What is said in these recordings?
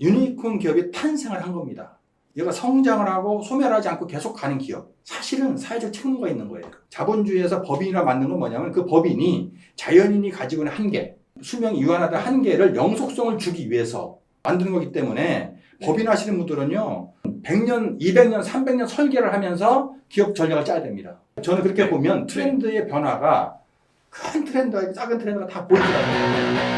유니콘 기업이 탄생을 한 겁니다. 얘가 성장을 하고 소멸하지 않고 계속 가는 기업. 사실은 사회적 책무가 있는 거예요. 자본주의에서 법인이라 만든 건 뭐냐면 그 법인이 자연인이 가지고 있는 한계, 수명이 유한하다 한계를 영속성을 주기 위해서 만드는 거기 때문에 법인 하시는 분들은요, 100년, 200년, 300년 설계를 하면서 기업 전략을 짜야 됩니다. 저는 그렇게 네. 보면 트렌드의 변화가 큰 트렌드와 작은 트렌드가 다 보이더라고요.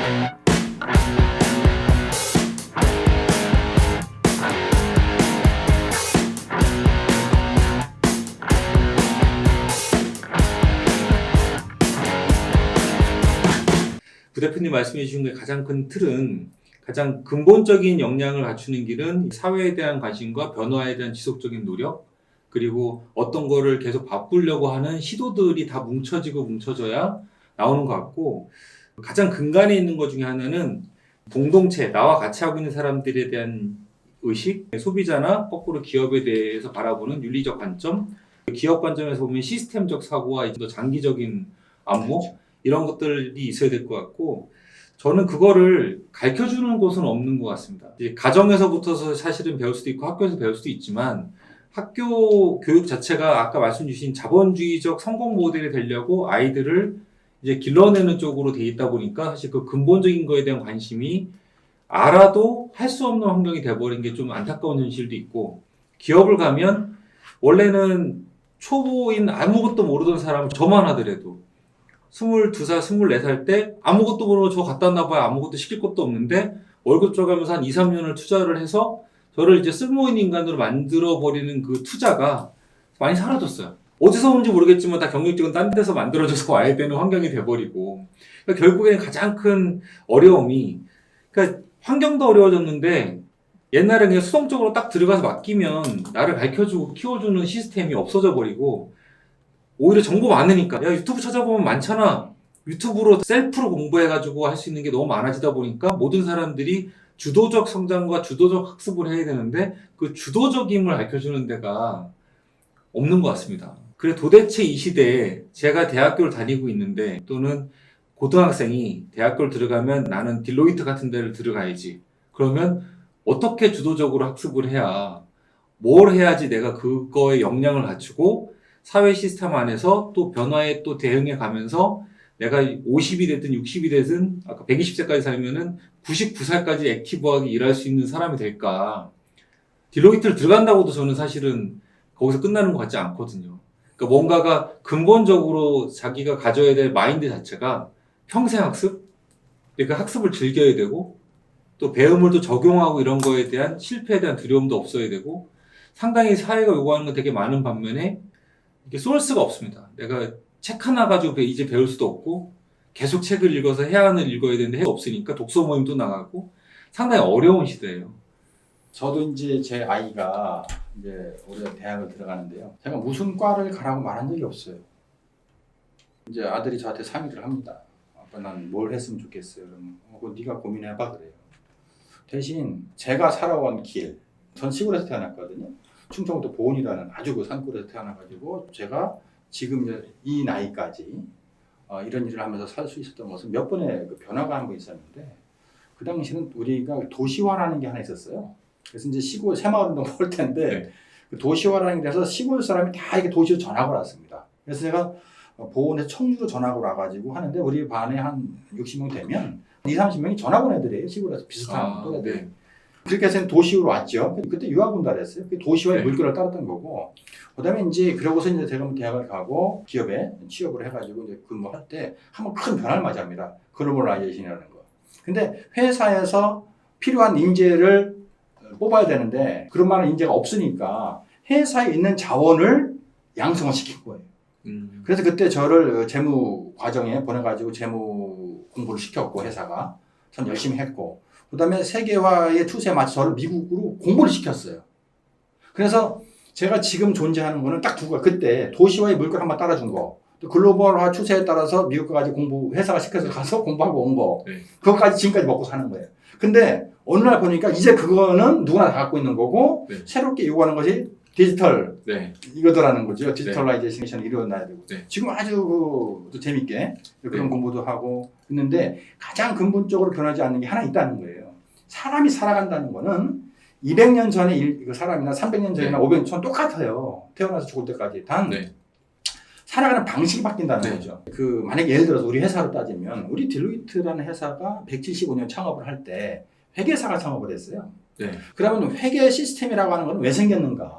부 대표님 말씀해 주신 게 가장 큰 틀은 가장 근본적인 역량을 갖추는 길은 사회에 대한 관심과 변화에 대한 지속적인 노력 그리고 어떤 거를 계속 바꾸려고 하는 시도들이 다 뭉쳐지고 뭉쳐져야 나오는 것 같고 가장 근간에 있는 것 중에 하나는 공동체 나와 같이 하고 있는 사람들에 대한 의식 소비자나 거꾸로 기업에 대해서 바라보는 윤리적 관점 기업 관점에서 보면 시스템적 사고와 더 장기적인 안목 이런 것들이 있어야 될 것 같고 저는 그거를 가르쳐 주는 곳은 없는 것 같습니다. 가정에서부터 사실은 배울 수도 있고 학교에서 배울 수도 있지만 학교 교육 자체가 아까 말씀 주신 자본주의적 성공 모델이 되려고 아이들을 이제 길러내는 쪽으로 돼 있다 보니까 사실 그 근본적인 거에 대한 관심이 알아도 할 수 없는 환경이 돼버린 게 좀 안타까운 현실도 있고 기업을 가면 원래는 초보인 아무것도 모르던 사람을 저만 하더라도 22살, 24살 때 아무것도 모르고 저 갖다 놔봐야 아무것도 시킬 것도 없는데 월급 줘가면서 한 2, 3년을 투자를 해서 저를 이제 쓸모있는 인간으로 만들어버리는 그 투자가 많이 사라졌어요. 어디서 온지 모르겠지만 다 경력직은 딴 데서 만들어져서 와야 되는 환경이 돼버리고 그러니까 결국에는 가장 큰 어려움이 그러니까 환경도 어려워졌는데 옛날에 그냥 수동적으로 딱 들어가서 맡기면 나를 가르쳐주고 키워주는 시스템이 없어져 버리고 오히려 정보 많으니까 야 유튜브 찾아보면 많잖아 유튜브로 셀프로 공부해가지고 할 수 있는 게 너무 많아지다 보니까 모든 사람들이 주도적 성장과 주도적 학습을 해야 되는데 그 주도적임을 가르쳐주는 데가 없는 것 같습니다. 그래 도대체 이 시대에 제가 대학교를 다니고 있는데 또는 고등학생이 대학교를 들어가면 나는 딜로이트 같은 데를 들어가야지. 그러면 어떻게 주도적으로 학습을 해야 뭘 해야지 내가 그거에 역량을 갖추고 사회 시스템 안에서 또 변화에 또 대응해 가면서 내가 50이 됐든 60이 됐든 아까 120세까지 살면은 99살까지 액티브하게 일할 수 있는 사람이 될까. 딜로이트를 들어간다고도 저는 사실은 거기서 끝나는 것 같지 않거든요. 그러니까 뭔가가 근본적으로 자기가 가져야 될 마인드 자체가 평생 학습? 그러니까 학습을 즐겨야 되고 또 배움을 또 적용하고 이런 거에 대한 실패에 대한 두려움도 없어야 되고 상당히 사회가 요구하는 건 되게 많은 반면에 이게 소스가 없습니다. 내가 책 하나 가지고 배- 이제 배울 수도 없고 계속 책을 읽어서 해안을 읽어야 되는데 해가 없으니까 독서 모임도 나가고 상당히 어려운 시대예요. 저도 이제 제 아이가 이제 올해 대학을 들어가는데요. 제가 무슨 과를 가라고 말한 적이 없어요. 이제 아들이 저한테 상의를 합니다. 아빠 난 뭘 했으면 좋겠어요. 그러면 어, 네가 고민해봐 그래요. 대신 제가 살아온 길, 전 시골에서 태어났거든요. 충청도 보은이라는 아주 그 산골에서 태어나가지고 제가 지금 이제 이 나이까지 어, 이런 일을 하면서 살 수 있었던 것은 몇 번의 그 변화가 한 번 있었는데 그 당시는 우리가 도시화라는 게 하나 있었어요. 그래서 이제 시골 새마을 운동 볼 텐데 네. 그 도시화라는 게 돼서 시골 사람이 다 이게 도시로 전학을 왔습니다. 그래서 제가 보온에 청주로 전학을 와가지고 하는데 우리 반에 한 60명 되면 2, 30명이 전학 온 애들이에요. 시골에서 비슷한 아, 또래들. 네. 그렇게 해서 도시로 왔죠. 그때 유학 온다 그랬어요. 그 도시와의 네. 물결을 따랐던 거고. 그다음에 이제 그러고서 이제 제가 뭐 대학을 가고 기업에 취업을 해가지고 이제 근무할 때 한번 큰 변화를 맞이합니다. 글로벌라이제이션이라는 거. 근데 회사에서 필요한 인재를 뽑아야 되는데 그런 많은 인재가 없으니까 회사에 있는 자원을 양성을 시킨 거예요. 음. 그래서 그때 저를 재무 과정에 보내가지고 재무 공부를 시켰고 회사가 전 열심히 했고 그 다음에 세계화의 추세에 맞춰 저를 미국으로 공부를 시켰어요. 그래서 제가 지금 존재하는 거는 딱 두 가. 그때 도시화의 물결 한번 따라준 거. 또 글로벌화 추세에 따라서 미국 가지 공부 회사가 시켜서 가서 공부하고 온 거. 네. 그것까지 지금까지 먹고 사는 거예요. 근데 어느 날 보니까 이제 그거는 누구나 다 갖고 있는 거고 네. 새롭게 요구하는 것이 디지털 네. 이거더라는 거죠. 디지털라이제이션이 일어나야 되고. 네. 지금 아주 그, 또 재밌게 그런 네. 공부도 하고 있는데 가장 근본적으로 변하지 않는 게 하나 있다는 거예요. 사람이 살아간다는 거는 200년 전에 일, 그 사람이나 300년 전이나 네. 500년 전 똑같아요. 태어나서 죽을 때까지. 단 네. 살아가는 방식이 바뀐다는 네. 거죠. 그 만약 예를 들어서 우리 회사로 따지면 우리 딜로이트라는 회사가 175년 창업을 할 때 회계사가 창업을 했어요. 네. 그러면 회계 시스템이라고 하는 건 왜 생겼는가?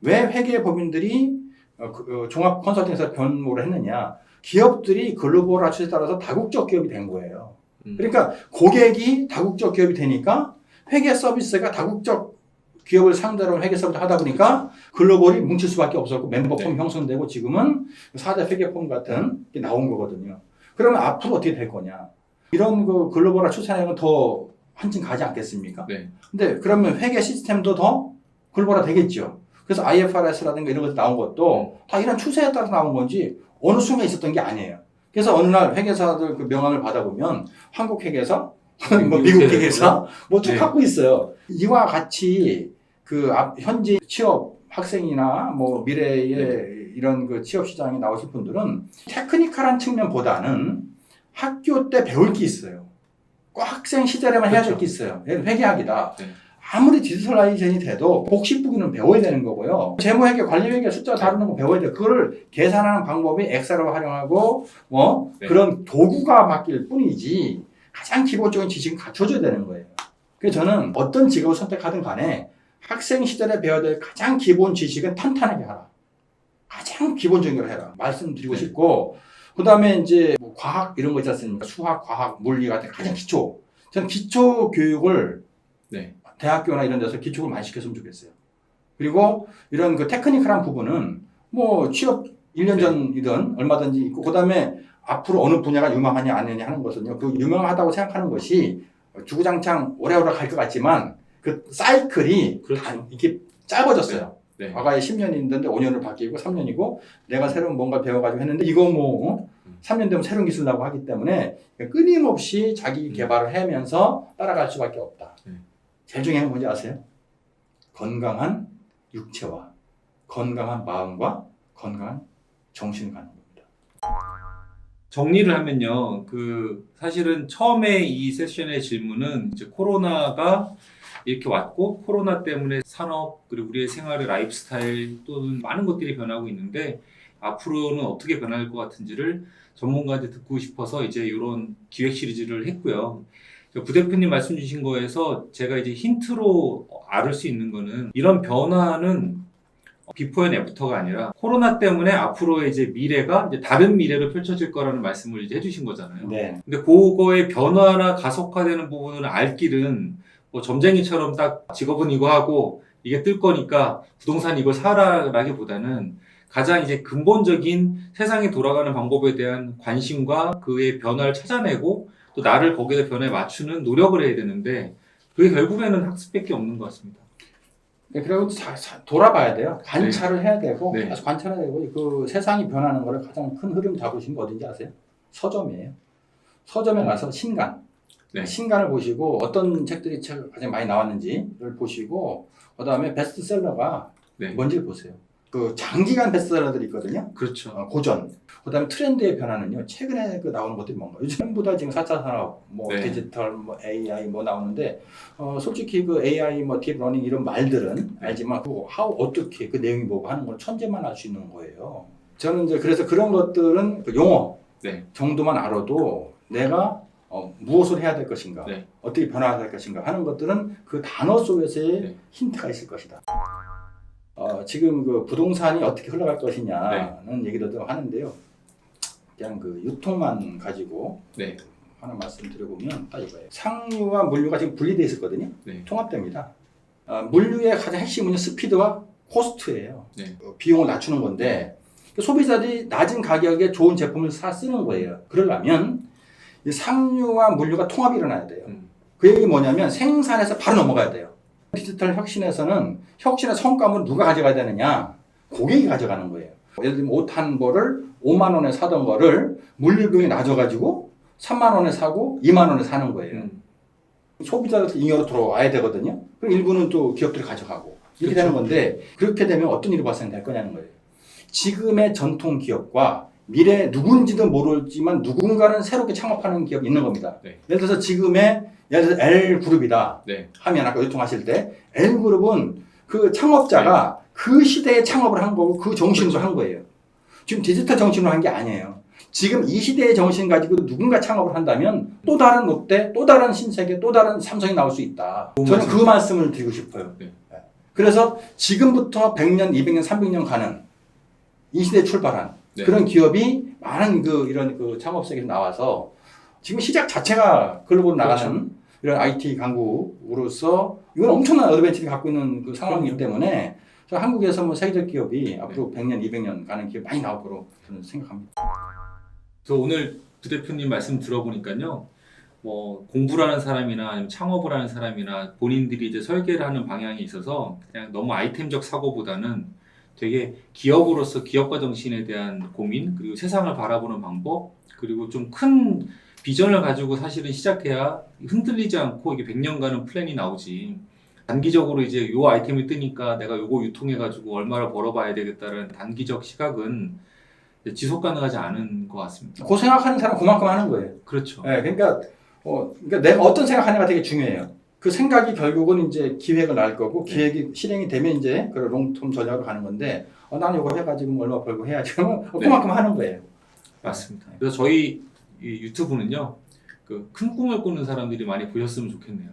왜 회계 법인들이 어, 그, 어, 종합 컨설팅에서 변모를 했느냐? 기업들이 글로벌화 추세에 따라서 다국적 기업이 된 거예요. 음. 그러니까 고객이 다국적 기업이 되니까 회계 서비스가 다국적 기업을 상대로 회계 서비스를 하다 보니까 글로벌이 뭉칠 수밖에 없었고 멤버폼 네. 형성되고 지금은 4대 회계폼 같은 게 나온 거거든요. 그러면 앞으로 어떻게 될 거냐? 이런 그 글로벌화 추세는 더 한층 가지 않겠습니까? 네. 근데 그러면 회계 시스템도 더 글로벌화 되겠죠. 그래서 IFRS라든가 이런 것들 나온 것도 다 이런 추세에 따라서 나온 건지 어느 순간 있었던 게 아니에요. 그래서 어느 날 회계사들 그 명함을 받아보면 한국 회계사, 뭐 미국 회계사 뭐쭉 네. 갖고 있어요. 이와 같이 그 앞- 현재 취업 학생이나 뭐 미래의 네. 이런 그 취업 시장에 나오실 분들은 테크니컬한 측면보다는 학교 때 배울 게 있어요. 꼭 학생 시절에만 해야 될 그렇죠. 게 있어요. 회계학이다. 네. 아무리 디지털라이제이션이 돼도 복식부기는 배워야 되는 거고요. 재무회계, 관리회계 숫자 다루는 거 배워야 돼요. 그거를 계산하는 방법이 엑셀을 활용하고 뭐 네. 그런 도구가 바뀔 뿐이지 가장 기본적인 지식은 갖춰줘야 되는 거예요. 그래서 저는 어떤 직업을 선택하든 간에 학생 시절에 배워야 될 가장 기본 지식은 탄탄하게 하라. 가장 기본적인 걸 해라. 말씀드리고 네. 싶고 그 다음에 이제 뭐 과학 이런 거 있지 않습니까? 수학, 과학, 물리 같은 가장 기초. 저는 기초 교육을 네. 대학교나 이런 데서 기초를 많이 시켰으면 좋겠어요. 그리고 이런 그 테크니컬한 부분은 뭐 취업 1년 네. 전이든 얼마든지 있고 그다음에 앞으로 어느 분야가 유망하냐 아니냐 하는 것은요. 그 유명하다고 생각하는 것이 주구장창 오래오래 갈 것 같지만 그 사이클이 그렇죠. 다 이렇게 짧아졌어요. 네. 과거에 10년이 있는데 5년을 바뀌고 3년이고 내가 새로운 뭔가 배워가지고 했는데 이거 뭐 어? 음. 3년 되면 새로운 기술 나고 하기 때문에 끊임없이 자기 음. 개발을 하면서 따라갈 수밖에 없다. 네. 제일 중요한 건 뭔지 아세요? 건강한 육체와 건강한 마음과 건강한 정신을 갖는 겁니다. 정리를 하면요. 그 사실은 처음에 이 세션의 질문은 이제 코로나가 이렇게 왔고 코로나 때문에 산업 그리고 우리의 생활의 라이프 스타일 또는 많은 것들이 변하고 있는데 앞으로는 어떻게 변할 것 같은지를 전문가한테 듣고 싶어서 이제 이런 기획 시리즈를 했고요. 부 대표님 말씀 주신 거에서 제가 이제 힌트로 알을 수 있는 거는 이런 변화는 비포 앤 애프터가 아니라 코로나 때문에 앞으로의 이제 미래가 이제 다른 미래로 펼쳐질 거라는 말씀을 이제 해주신 거잖아요. 네. 근데 그거의 변화나 가속화되는 부분을 알 길은 뭐 점쟁이처럼 딱 직업은 이거 하고 이게 뜰 거니까 부동산 이걸 사라라기보다는 가장 이제 근본적인 세상이 돌아가는 방법에 대한 관심과 그의 변화를 찾아내고 또 나를 거기에 변화에 맞추는 노력을 해야 되는데 그게 결국에는 학습밖에 없는 것 같습니다. 네, 그리고 자- 자- 돌아봐야 돼요. 관찰을 해야 되고 네. 계속 관찰해야 되고 그 세상이 변하는 거를 가장 큰 흐름 잡으신 게 어딘지 아세요? 서점이에요. 서점에 가서 신간, 네. 신간을 보시고 어떤 책들이 책 가장 많이 나왔는지를 보시고 그 다음에 베스트셀러가 네. 뭔지를 보세요. 그 장기간 베스트셀러들이 있거든요. 그렇죠. 어, 고전. 그다음에 트렌드의 변화는요. 최근에 그 나오는 것들이 뭔가 요즘보다 지금 4차 산업, 뭐 네. 디지털, 뭐 AI 뭐 나오는데 어, 솔직히 그 AI 뭐 딥러닝 이런 말들은 알지만 그 how 어떻게 그 내용이 뭐고 하는 건 천재만 알 수 있는 거예요. 저는 이제 그래서 그런 것들은 그 용어 네. 정도만 알아도 내가 어, 무엇을 해야 될 것인가, 네. 어떻게 변화해야 될 것인가 하는 것들은 그 단어 속에서의 네. 힌트가 있을 것이다. 어, 지금 그 부동산이 어떻게 흘러갈 네. 것이냐는 얘기도 좀 하는데요. 그냥 그 유통만 가지고 네. 하나 말씀드려보면 딱 이거예요. 상류와 물류가 지금 분리되어 있었거든요. 네. 통합됩니다. 어, 물류의 가장 핵심은 스피드와 코스트예요. 네. 어, 비용을 낮추는 건데 그 소비자들이 낮은 가격에 좋은 제품을 사 쓰는 거예요. 그러려면 이 상류와 물류가 통합이 일어나야 돼요. 음. 그 얘기 뭐냐면 생산에서 바로 넘어가야 돼요. 디지털 혁신에서는 혁신의 성과물을 누가 가져가야 되느냐? 고객이 가져가는 거예요. 예를 들면 옷 한 벌을 5만 원에 사던 거를 물류비용이 낮아가지고 3만 원에 사고 2만 원에 사는 거예요. 음. 소비자한테 잉여로 들어와야 되거든요. 그럼 일부는 또 기업들이 가져가고 이렇게 그렇죠. 되는 건데 그렇게 되면 어떤 일이 발생될 거냐는 거예요. 지금의 전통 기업과 미래 누군지도 모르지만 누군가는 새롭게 창업하는 기업이 있는 겁니다. 네. 예를 들어서 지금의 예를 들어서 L 그룹이다 네. 하면 아까 유통하실 때 L 그룹은 그 창업자가 그 시대에 창업을 한 거고 그 정신으로 그렇죠. 한 거예요. 지금 디지털 정신으로 한 게 아니에요. 지금 이 시대의 정신 가지고 누군가 창업을 한다면 또 다른 롯데, 또 다른 신세계, 또 다른 삼성이 나올 수 있다. 저는 그 말씀. 말씀을 드리고 싶어요. 네. 네. 그래서 지금부터 100년, 200년, 300년 가는 이 시대에 출발한 네. 그런 기업이 많은 그 이런 그 창업 세계에서 나와서 지금 시작 자체가 글로벌 나가는 그렇죠. 이런 IT 강국으로서 이건 엄청난 어드밴티를 갖고 있는 그 상황이기 때문에 저 한국에서 뭐 세계적 기업이 앞으로 100년, 200년 가는 기업 많이 나올 거로 저는 생각합니다. 그래서 오늘 부 대표님 말씀 들어보니까요. 뭐 공부를 하는 사람이나 아니면 창업을 하는 사람이나 본인들이 이제 설계를 하는 방향에 있어서 그냥 너무 아이템적 사고보다는 되게 기업으로서 기업가 정신에 대한 고민 그리고 세상을 바라보는 방법 그리고 좀 큰 비전을 가지고 사실은 시작해야 흔들리지 않고 이게 100년간은 플랜이 나오지 단기적으로 이제 요 아이템이 뜨니까 내가 요거 유통해 가지고 얼마를 벌어봐야 되겠다는 단기적 시각은 지속 가능하지 않은 것 같습니다. 그 생각하는 사람 그만큼 하는 거예요. 그렇죠. 네, 그러니까 어, 그러니까 내가 어떤 생각하느냐가 되게 중요해요. 그 생각이 결국은 이제 기획을 낳을 거고 네. 기획이 실행이 되면 이제 그 롱텀 전략으로 가는 건데 어, 나는 이거 해가지고 뭐 얼마 벌고 해야지 그러면 어, 네. 그만큼 하는 거예요. 맞습니다. 그래서 저희 이 유튜브는요, 그 큰 꿈을 꾸는 사람들이 많이 보셨으면 좋겠네요.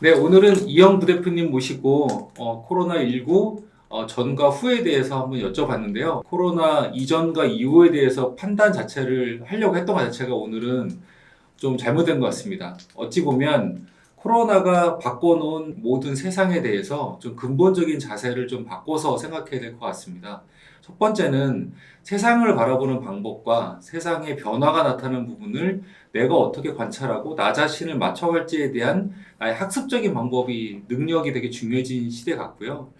네, 오늘은 이영 부대표님 모시고 어, 코로나 19 어, 전과 후에 대해서 한번 여쭤봤는데요. 코로나 이전과 이후에 대해서 판단 자체를 하려고 했던 것 자체가 오늘은 좀 잘못된 것 같습니다. 어찌 보면 코로나가 바꿔놓은 모든 세상에 대해서 좀 근본적인 자세를 좀 바꿔서 생각해야 될 것 같습니다. 첫 번째는 세상을 바라보는 방법과 세상의 변화가 나타나는 부분을 내가 어떻게 관찰하고 나 자신을 맞춰갈지에 대한 나의 학습적인 방법이 능력이 되게 중요해진 시대 같고요.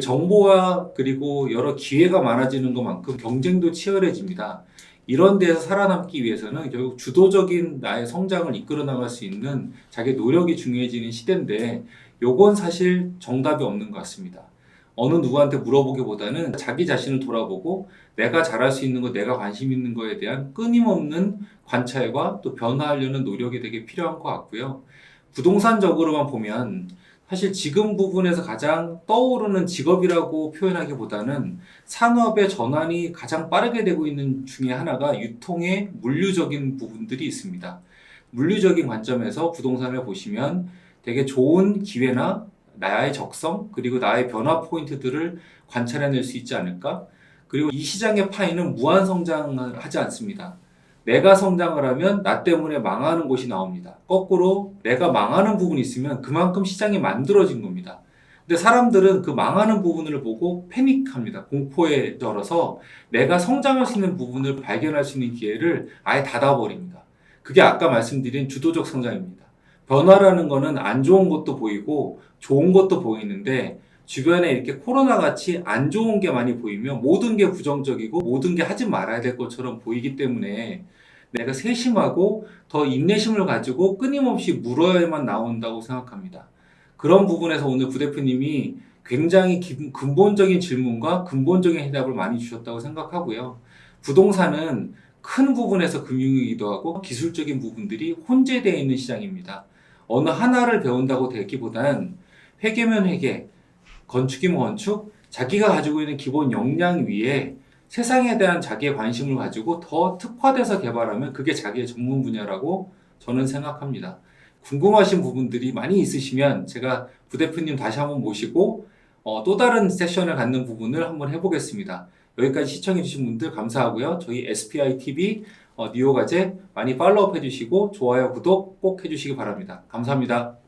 정보와 그리고 여러 기회가 많아지는 것만큼 경쟁도 치열해집니다. 이런 데서 살아남기 위해서는 결국 주도적인 나의 성장을 이끌어 나갈 수 있는 자기 노력이 중요해지는 시대인데 요건 사실 정답이 없는 것 같습니다. 어느 누구한테 물어보기보다는 자기 자신을 돌아보고 내가 잘할 수 있는 것, 내가 관심 있는 거에 대한 끊임없는 관찰과 또 변화하려는 노력이 되게 필요한 것 같고요. 부동산적으로만 보면 사실 지금 부분에서 가장 떠오르는 직업이라고 표현하기보다는 산업의 전환이 가장 빠르게 되고 있는 중에 하나가 유통의 물류적인 부분들이 있습니다. 물류적인 관점에서 부동산을 보시면 되게 좋은 기회나 나의 적성 그리고 나의 변화 포인트들을 관찰해낼 수 있지 않을까? 그리고 이 시장의 파이는 무한 성장을 하지 않습니다. 내가 성장을 하면 나 때문에 망하는 곳이 나옵니다. 거꾸로 내가 망하는 부분이 있으면 그만큼 시장이 만들어진 겁니다. 근데 사람들은 그 망하는 부분을 보고 패닉합니다. 공포에 절어서 내가 성장할 수 있는 부분을 발견할 수 있는 기회를 아예 닫아버립니다. 그게 아까 말씀드린 주도적 성장입니다. 변화라는 거는 안 좋은 것도 보이고 좋은 것도 보이는데 주변에 이렇게 코로나 같이 안 좋은 게 많이 보이면 모든 게 부정적이고 모든 게 하지 말아야 될 것처럼 보이기 때문에 내가 세심하고 더 인내심을 가지고 끊임없이 물어야만 나온다고 생각합니다. 그런 부분에서 오늘 부대표님이 굉장히 기- 근본적인 질문과 근본적인 해답을 많이 주셨다고 생각하고요. 부동산은 큰 부분에서 금융이기도 하고 기술적인 부분들이 혼재되어 있는 시장입니다. 어느 하나를 배운다고 되기보단 회계면 회계, 건축이면 건축, 자기가 가지고 있는 기본 역량 위에 세상에 대한 자기의 관심을 가지고 더 특화돼서 개발하면 그게 자기의 전문 분야라고 저는 생각합니다. 궁금하신 부분들이 많이 있으시면 제가 부대표님 다시 한번 모시고 어, 또 다른 세션을 갖는 부분을 한번 해보겠습니다. 여기까지 시청해주신 분들 감사하고요. 저희 SPI TV 어, 뉴요가제 많이 팔로우 해주시고 좋아요, 구독 꼭 해주시기 바랍니다. 감사합니다.